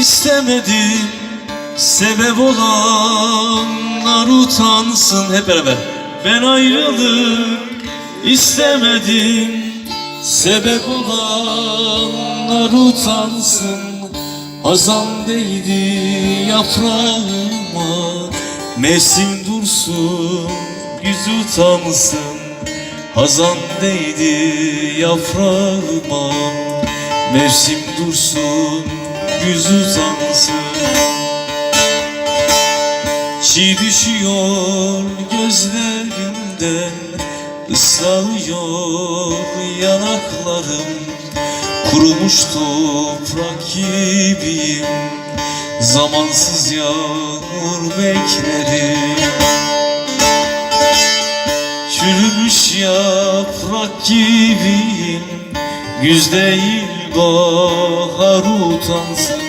İstemedim. Sebep olanlar utansın. Hep beraber. Ben ayrılık istemedim. Sebep olanlar utansın. Hazan değdi yaprağıma. Mevsim dursun yüz utansın. Hazan değdi yaprağıma Mevsim dursun yüz utansın Çiğ düşüyor gözlerimden ıslanıyor yanaklarım. Kurumuş toprak gibiyim Zamansız yağmur beklerim. Çürümüş yaprak gibiyim Güz değil bahar utansın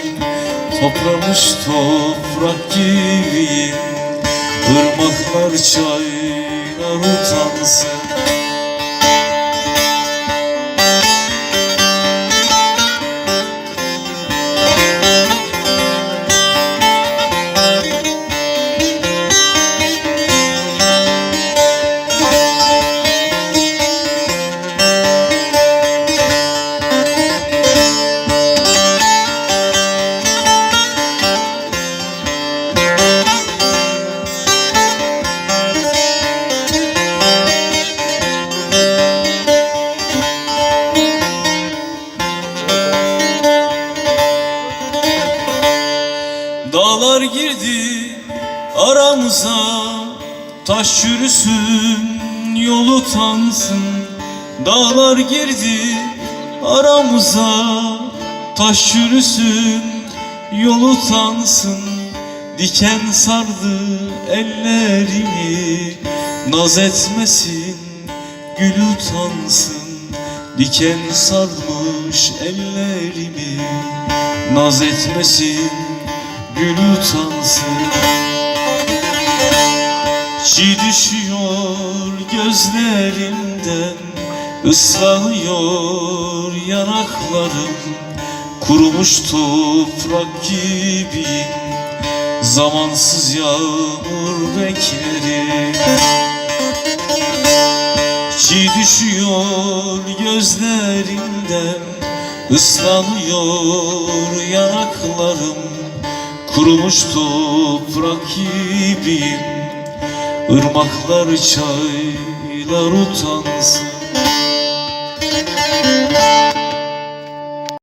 Topramış toprak gibiyim. Irmaklar çaylar utansın Dağlar girdi aramıza Taş yürüsün yol utansın. Dağlar girdi aramıza Taş yürüsün yol utansın. Diken sardı ellerimi Naz etmesin gül utansın. Diken sarmış ellerimi Naz etmesin gül utansın. Çiğ düşüyor gözlerimden ıslanıyor yanaklarım. Kurumuş toprak gibiyim Zamansız yağmur beklerim Çiğ düşüyor gözlerimden ıslanıyor yanaklarım Kurumuş toprak gibiyim Irmaklar çaylar utansın